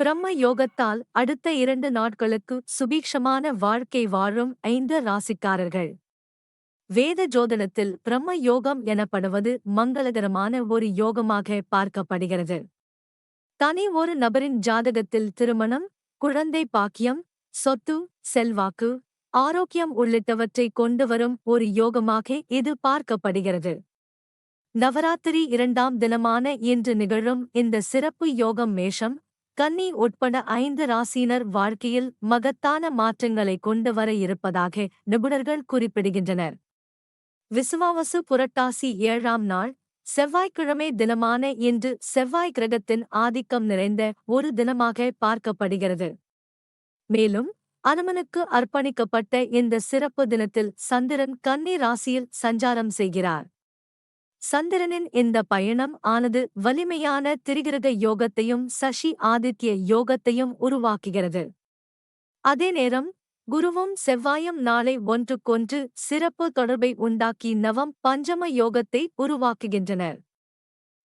பிரம்ம யோகத்தால் அடுத்த இரண்டு நாட்களுக்கு சுபீக்ஷமான வாழ்க்கை வாழும் ஐந்து ராசிக்காரர்கள். வேத ஜோதனத்தில் பிரம்ம யோகம் எனப்படுவது மங்களகரமான ஒரு யோகமாக பார்க்கப்படுகிறது. தனி ஒரு நபரின் ஜாதகத்தில் திருமணம் குழந்தை பாக்கியம் சொத்து செல்வாக்கு ஆரோக்கியம் உள்ளிட்டவற்றை கொண்டு வரும் ஒரு யோகமாக இது பார்க்கப்படுகிறது. நவராத்திரி இரண்டாம் தினமான இன்று நிகழும் இந்த சிறப்பு யோகம் மேஷம் கன்னி உட்பட ஐந்து ராசியினர் வாழ்க்கையில் மகத்தான மாற்றங்களை கொண்டு வர இருப்பதாக நிபுணர்கள் குறிப்பிடுகின்றனர். விசுவாவசு புரட்டாசி ஏழாம் நாள் செவ்வாய்க்கிழமை தினமான இன்று செவ்வாய் கிரகத்தின் ஆதிக்கம் நிறைந்த ஒரு தினமாக பார்க்கப்படுகிறது. மேலும் அனுமனுக்கு அர்ப்பணிக்கப்பட்ட இந்த சிறப்பு தினத்தில் சந்திரன் கன்னி ராசியில் சஞ்சாரம் செய்கிறார். சந்திரனின் இந்த பயணம் ஆனது வலிமையான திரிகிரக யோகத்தையும் சசி ஆதித்ய யோகத்தையும் உருவாக்குகிறது. அதே நேரம் குருவும் செவ்வாயும் நாளை ஒன்றுக்கொன்று சிறப்பு தொடர்பை உண்டாக்கி நவம் பஞ்சம யோகத்தை உருவாக்குகின்றனர்.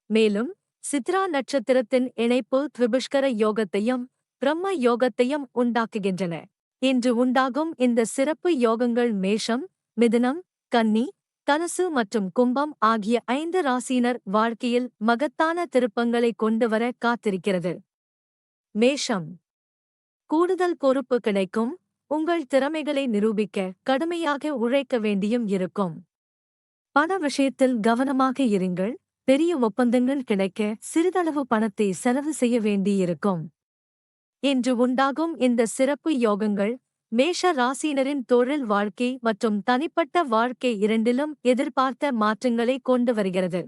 மேலும் சித்ரா நட்சத்திரத்தின் இணைப்பு திரிபுஷ்கர யோகத்தையும் பிரம்ம யோகத்தையும் உண்டாக்குகின்றன. இன்று உண்டாகும் இந்த சிறப்பு யோகங்கள் மேஷம் மிதுனம் கன்னி தனுசு மற்றும் கும்பம் ஆகிய ஐந்து ராசியினர் வாழ்க்கையில் மகத்தான திருப்பங்களை கொண்டுவர காத்திருக்கிறது. மேஷம். கூடுதல் பொறுப்பு கிடைக்கும். உங்கள் திறமைகளை நிரூபிக்க கடுமையாக உழைக்க வேண்டியும் இருக்கும். பண விஷயத்தில் கவனமாக இருங்கள். பெரிய ஒப்பந்தங்கள் கிடைக்க சிறிதளவு பணத்தை செலவு செய்ய வேண்டியிருக்கும். இன்று உண்டாகும் இந்த சிறப்பு யோகங்கள் மேஷ ராசியினரின் தொழில் வாழ்க்கை மற்றும் தனிப்பட்ட வாழ்க்கை இரண்டிலும் எதிர்பார்த்த மாற்றங்களை கொண்டு வருகிறது.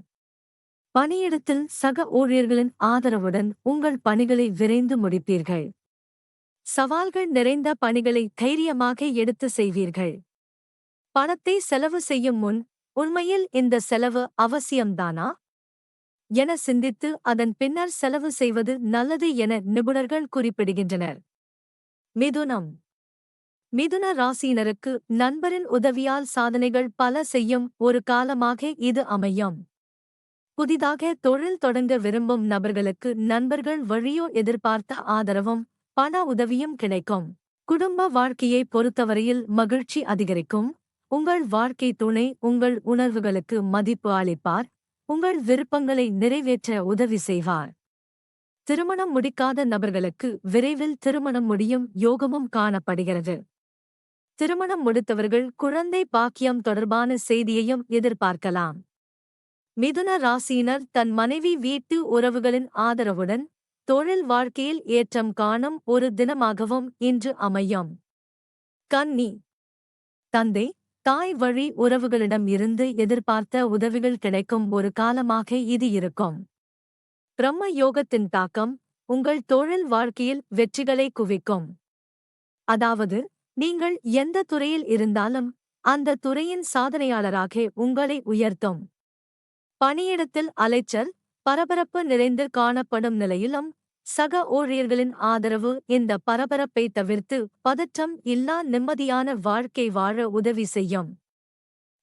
பணியிடத்தில் சக ஊழியர்களின் ஆதரவுடன் உங்கள் பணிகளை விரைந்து முடிப்பீர்கள். சவால்கள் நிறைந்த பணிகளை தைரியமாக எடுத்து செய்வீர்கள். பணத்தை செலவு செய்யும் முன் உண்மையில் இந்த செலவு அவசியம்தானா? என சிந்தித்து அதன் பின்னர் செலவு செய்வது நல்லது என நிபுணர்கள் குறிப்பிடுகின்றனர். மிதுனம் மிதுன ராசியினருக்கு நண்பரின் உதவியால் சாதனைகள் பல செய்யும் ஒரு காலமாக இது அமையும். புதிதாக தொழில் தொடங்க விரும்பும் நபர்களுக்கு நண்பர்கள் வழியோ எதிர்பார்த்த ஆதரவும் பண உதவியும் கிடைக்கும். குடும்ப வாழ்க்கையை பொறுத்தவரையில் மகிழ்ச்சி அதிகரிக்கும். உங்கள் வாழ்க்கை துணை உங்கள் உணர்வுகளுக்கு மதிப்பு அளிப்பார். உங்கள் விருப்பங்களை நிறைவேற்ற உதவி செய்வார். திருமணம் முடிக்காத நபர்களுக்கு விரைவில் திருமணம் முடியும் யோகமும் காணப்படுகிறது. திருமணம் முடித்தவர்கள் குழந்தை பாக்கியம் தொடர்பான செய்தியையும் எதிர்பார்க்கலாம். மிதுன ராசியினர் தன் மனைவி வீட்டு உறவுகளின் ஆதரவுடன் தொழில் வாழ்க்கையில் ஏற்றம் காணும் ஒரு தினமாகவும் இன்று அமையும். கன்னி. தந்தை தாய் வழி உறவுகளிடம் இருந்து எதிர்பார்த்த உதவிகள் கிடைக்கும் ஒரு காலமாக இது இருக்கும். பிரம்ம யோகத்தின் தாக்கம் உங்கள் தொழில் வாழ்க்கையில் வெற்றிகளை குவிக்கும். அதாவது நீங்கள் எந்த துறையில் இருந்தாலும் அந்த துறையின் சாதனையாளராக உங்களை உயர்த்தும். பணியிடத்தில் அலைச்சல் பரபரப்பு நிறைந்து காணப்படும் நிலையிலும் சக ஊழியர்களின் ஆதரவு இந்த பரபரப்பை தவிர்த்து பதற்றம் இல்லா நிம்மதியான வாழ்க்கை வாழ உதவி செய்யும்.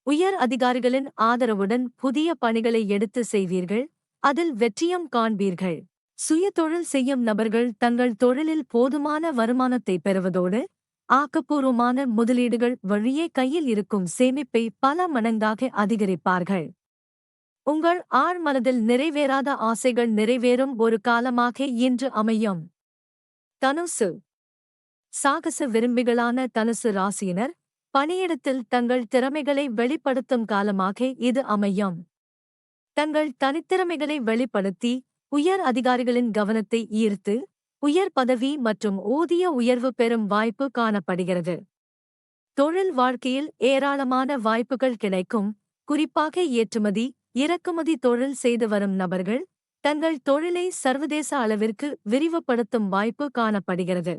உயர் அதிகாரிகளின் ஆதரவுடன் புதிய பணிகளை எடுத்து செய்வீர்கள் அதில் வெற்றியும் காண்பீர்கள். சுய தொழில் செய்யும் நபர்கள் தங்கள் தொழிலில் போதுமான வருமானத்தை பெறுவதோடு ஆக்கப்பூர்வமான முதலீடுகள் வழியே கையில் இருக்கும் சேமிப்பை பல மடங்காக அதிகரிப்பார்கள். உங்கள் ஆழ் மனதில் நிறைவேறாத ஆசைகள் நிறைவேறும் ஒரு காலமாக இன்று அமையும். தனுசு. சாகச விரும்பிகளான தனுசு ராசியினர் பணியிடத்தில் தங்கள் திறமைகளை வெளிப்படுத்தும் காலமாக இது அமையும். தங்கள் தனித்திறமைகளை வெளிப்படுத்தி உயர் அதிகாரிகளின் கவனத்தை ஈர்த்து உயர் பதவி மற்றும் ஊதிய உயர்வு பெறும் வாய்ப்பு காணப்படுகிறது. தொழில் வாழ்க்கையில் ஏராளமான வாய்ப்புகள் கிடைக்கும். குறிப்பாக ஏற்றுமதி இறக்குமதி தொழில் செய்து வரும் நபர்கள் தங்கள் தொழிலை சர்வதேச அளவிற்கு விரிவுபடுத்தும் வாய்ப்பு காணப்படுகிறது.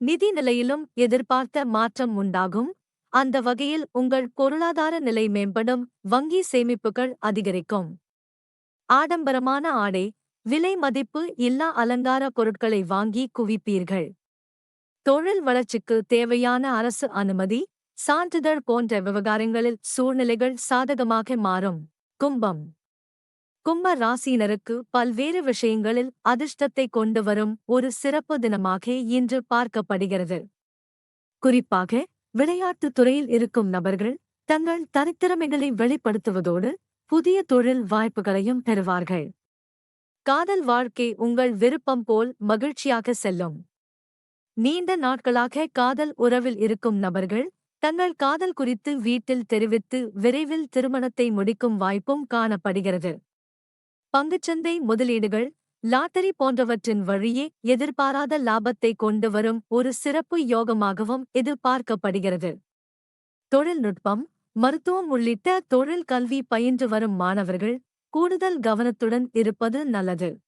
நிதி நிலையிலும் எதிர்பார்த்த மாற்றம் உண்டாகும். அந்த வகையில் உங்கள் பொருளாதார நிலை மேம்படும். வங்கி சேமிப்புகள் அதிகரிக்கும். ஆடம்பரமான ஆடை விலை மதிப்பு இல்லா அலங்கார பொருட்களை வாங்கி குவிப்பீர்கள். தொழில் வளர்ச்சிக்கு தேவையான அரசு அனுமதி சான்றிதழ் போன்ற விவகாரங்களில் சூழ்நிலைகள் சாதகமாக மாறும். கும்பம். கும்ப ராசியினருக்கு பல்வேறு விஷயங்களில் அதிர்ஷ்டத்தை கொண்டு வரும் ஒரு சிறப்பு தினமாக இன்று பார்க்கப்படுகிறது. குறிப்பாக விளையாட்டுத் துறையில் இருக்கும் நபர்கள் தங்கள் தனித்திறமைகளை வெளிப்படுத்துவதோடு புதிய தொழில் வாய்ப்புகளையும் பெறுவார்கள். காதல் வாழ்க்கை உங்கள் விருப்பம் போல் மகிழ்ச்சியாக செல்லும். நீண்ட நாட்களாக காதல் உறவில் இருக்கும் நபர்கள் தங்கள் காதல் குறித்து வீட்டில் தெரிவித்து விரைவில் திருமணத்தை முடிக்கும் வாய்ப்பும் காணப்படுகிறது. பங்குச்சந்தை முதலீடுகள் லாட்டரி போன்றவற்றின் வழியே எதிர்பாராத லாபத்தை கொண்டு வரும் ஒரு சிறப்பு யோகமாகவும் இது பார்க்கப்படுகிறது தொழில்நுட்பம் மருத்துவம் உள்ளிட்ட தொழில் கல்வி பயின்று வரும் மாணவர்கள் கூடுதல் கவனத்துடன் இருப்பது நல்லது.